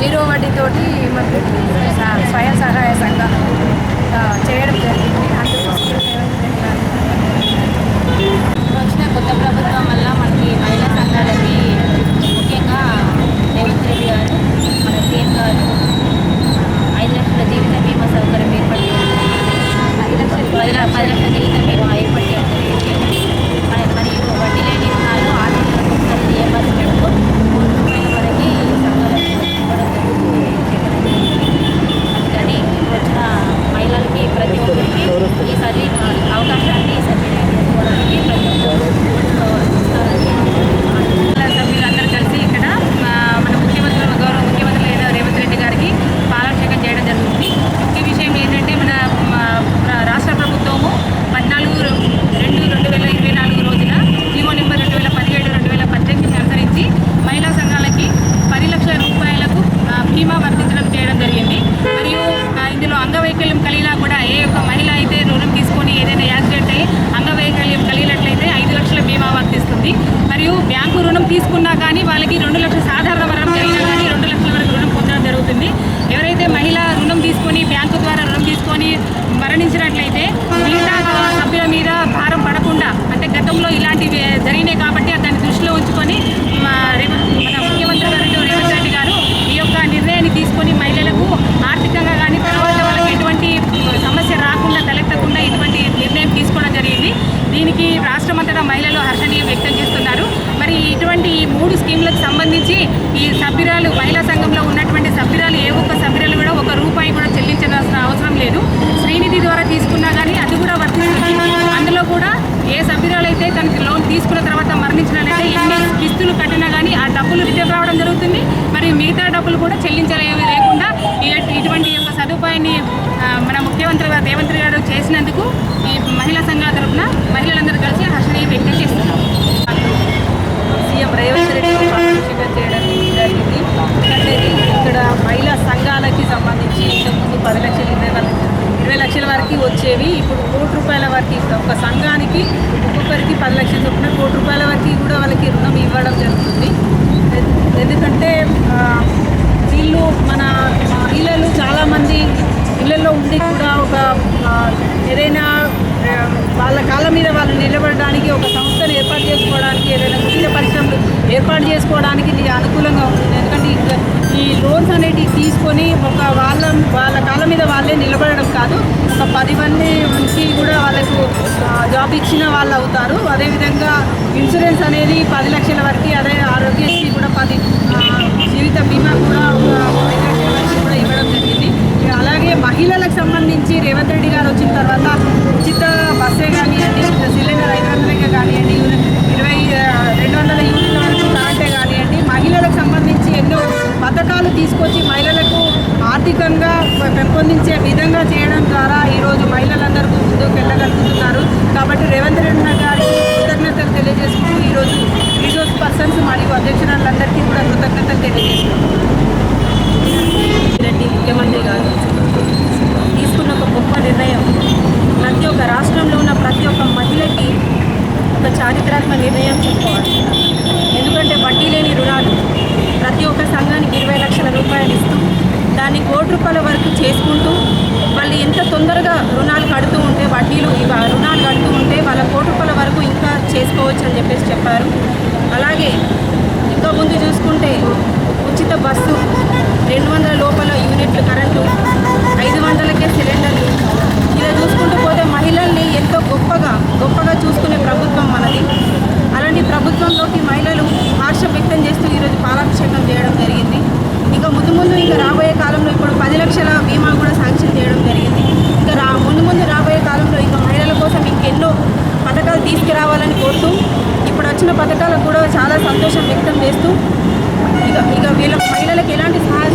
Zero వడ్డీతోటి మాకు స- స్వయం సహాయ సంఘం ఆ, చేయడం జరిగింది అందుకోసం వచ్చిన కొత్త ప్రభుత్వం వల్ల మనకి మహిళా సంఘాలకి ముఖ్యంగా రేవంత్ రెడ్డి గారు మన సీఎం గారు ఐదు లక్షల జీవిత బీమా సౌకర్యం ఏర్పాటు చేశారు. పది లక్షల పది ల- పది లక్షల జీవిత బీమా ఏర్పాటు చేయడం జరిగింది. మరి- మరియు వడ్డీ లేని రుణాలు ఆరు నెలలకు ఒకసారి రియంబర్స్మెంట్ మూడు రూపాయల వరకు ఈ సంఘాలకు ఇవ్వడం జరుగుతుంది. అందుకని వచ్చిన మహిళలకి ప్రతి ఒక్కరికి ఈ సర్వీ అవకాశాన్ని సద్వినియోగం చేసుకోవడానికి ప్రతి ఒక్కరు సభ్యులందరూ కలిసి ఇక్కడ ఆ, మన ముఖ్యమంత్రి గౌరవ ముఖ్యమంత్రి అయిన రేవంత్ రెడ్డి గారికి పాలాభిషేకం చేయడం జరుగుతుంది ముఖ్య విషయం ఏంటంటే మన మా ప్ర- రాష్ట్ర ప్రభుత్వము పద్నాలుగు రెండు రెండు వేల ఇరవై నాలుగు రోజున జీవో నెంబర్ రెండు వేల పదిహేడు రెండు వేల పద్దెనిమిది అనుసరించి మహిళా సంఘాలకి పది లక్షల రూపాయలకు ఆ, బీమా వర్తించడం చేయడం జరిగింది మరియు ఆ, ఇందులో అంగవైకల్యం కలిగినా కూడా ఏ ఒక్క మహిళ అయితే రుణం తీసుకొని ఏదైనా యాక్సిడెంట్ అయ్యి అంగవైకల్యం కలిగినట్లయితే ఐదు లక్షల బీమా వర్తిస్తుంది మరియు బ్యాంకు రుణం తీసుకున్నా కానీ వాళ్ళకి రెండు లక్షల సాధారణ వరం జరిగినా కానీ రెండు లక్షల వరకు రుణం పొందడం జరుగుతుంది ఎవరైతే మహిళ రుణం తీసుకొని బ్యాంకు ద్వారా రుణం తీసుకొని మరణించినట్లయితే మిగతా సభ్యుల మీద భారం పడకుండా అంటే గతంలో ఇలాంటివి జరిగినాయి కాబట్టి దాన్ని దృష్టిలో ఉంచుకొని మా రేవ- మన ముఖ్యమంత్రి గారు రేవంత్ రెడ్డి గారు ఈ యొక్క నిర్ణయాన్ని తీసుకొని మహిళలకు ఆర్థికంగా కానీ తర్వాత వాళ్ళకి ఎటువంటి సమస్య రాకుండా తలెత్తకుండా ఇటువంటి నిర్ణయం తీసుకోవడం జరిగింది దీనికి రాష్ట్రమంతటా మహిళలు హర్షణీయం వ్యక్తం చేస్తున్నారు మరి ఇటువంటి ఈ మూడు స్కీములకు కానీ ఈ సభ్యురాలు మహిళా సంఘంలో ఉన్నటువంటి సభ్యురాలు ఏ ఒక్క సభ్యురాలు కూడా ఒక రూపాయి కూడా చెల్లించాల్సిన అవసరం లేదు. శ్రీనిధి ద్వారా తీసుకున్నా కానీ అది కూడా వర్తిస్తుంది. అందులో కూడా ఏ సభ్యురాలైతే తనకి లోన్ తీసుకున్న తర్వాత మరణించినట్లయితే ఎన్ని కిస్తులు కట్టినా కానీ ఆ డబ్బులు రిటర్న్ రావడం జరుగుతుంది. మరి మిగతా డబ్బులు కూడా చెల్లించలేవి లేకుండా ఇటువంటి యొక్క సదుపాయాన్ని మన ముఖ్యమంత్రి గారు రేవంత్ గారు చేసినందుకు ఈ మహిళా సంఘాల తరఫున మహిళలందరూ కలిసి హర్షణీయ వ్యక్తం చేస్తున్నారు. సీఎం రేవంత్ రెడ్డి చేయడం జరిగింది. ఎందుకంటే ఇక్కడ మహిళా సంఘాలకి సంబంధించి ఇంతకుముందు పది లక్షలు ఇరవై ఇరవై లక్షల వరకు వచ్చేవి. ఇప్పుడు కోటి రూపాయల వరకు ఒక సంఘానికి ఒక్కొక్కరికి పది లక్షల చొప్పున కోటి రూపాయల వరకు కూడా వాళ్ళకి రుణం ఇవ్వడం జరుగుతుంది. ఎందుకంటే వాళ్ళు నిలబడడానికి ఒక సంస్థను ఏర్పాటు చేసుకోవడానికి ఏదైనా కుటీర పరిశ్రమలు ఏర్పాటు చేసుకోవడానికి ఇది అనుకూలంగా ఉంటుంది ఎందుకంటే ఈ- లోన్స్ అనేటివి తీసుకొని ఒక వాళ్ళ వాళ్ళ కాళ్ళ మీద వాళ్ళే నిలబడడం కాదు. ఒక పది మంది నుంచి కూడా వాళ్ళకు జాబ్ ఇచ్చిన వాళ్ళు అవుతారు. అదేవిధంగా ఇన్సూరెన్స్ అనేది పది లక్షల వరకు అదే ఆరోగ్యశ్రీ కూడా పది ఆ, జీవిత బీమా కూడా ఒక ఐదు లక్షల వరకు కూడా ఇవ్వడం జరిగింది ఇక అలాగే మహిళలకు సంబంధించి రేవంత్ రెడ్డి గారు వచ్చిన తర్వాత ఉచిత బస్సే కానివ్వండి సిలిండర్ ఐదు వందలకే కానివ్వండి ఇరవై ఆ, రెండు వందల యూనిట్ల వరకు కరెంటే కానివ్వండి మహిళలకు సంబంధించి ఎన్నో పథకాలు తీసుకొచ్చి మహిళలకు ఆర్థికంగా పెంపొందించే విధంగా చేయడం ద్వారా ఈరోజు మహిళలందరూ ముందుకు వెళ్ళగలుగుతున్నారు కాబట్టి రేవంత్ రెడ్డి గారికి కృతజ్ఞతలు తెలియజేసుకుంటూ ఈరోజు రిసోర్స్ పర్సన్స్ మరియు అధ్యక్షురాలందరికీ కూడా కృతజ్ఞతలు తెలియజేస్తున్నాను రెడ్డి ముఖ్యమంత్రి గారు తీసుకున్న ఒక గొప్ప నిర్ణయం. ప్రతి ఒక్క రాష్ట్రంలో ఉన్న ప్రతి ఒక్క మహిళకి ఒక చారిత్రాత్మక నిర్ణయం చెప్పుకోవాలి ఎందుకంటే వడ్డీ లేని రుణాలు ప్రతి ఒక్క సంఘానికి ఇరవై లక్షల రూపాయలు ఇస్తూ దాన్ని కోటి రూపాయల వరకు చేసుకుంటూ వాళ్ళు ఎంత తొందరగా రుణాలు కడుతూ ఉంటే వడ్డీలు ఇవ రుణాలు కడుతూ ఉంటే వాళ్ళ కోటి రూపాయల వరకు ఇంకా చేసుకోవచ్చు అని చెప్పేసి చెప్పారు. అలాగే ఇంకా ముందు చూసుకుంటే ఉచిత బస్సు రెండు వందల లోపల యూనిట్లు కరెంటు ఐదు వందలకే సిలిండర్లు. ఇలా చూసుకుంటూ పోతే మహిళల్ని ఎంతో గొప్పగా గొప్పగా చూసుకునే ప్రభుత్వం మనది. అలాంటి ప్రభుత్వంలోకి మహిళలు హర్షం వ్యక్తం చేస్తూ ఈరోజు పాలాభిషేకం చేయడం జరిగింది. ఇక రాబోయే కాలంలో ఇప్పుడు పది లక్షల బీమా కూడా శాంక్షన్ చేయడం జరిగింది. ఇంకా రా ముందు ముందు రాబోయే కాలంలో ఇంకా మహిళల కోసం ఇంకెన్నో పథకాలు తీసుకురావాలని కోరుతూ ఇప్పుడు వచ్చిన పథకాలకు కూడా చాలా సంతోషం వ్యక్తం చేస్తూ ఇక ఇక వీళ్ళ మహిళలకు ఎలాంటి సహాయ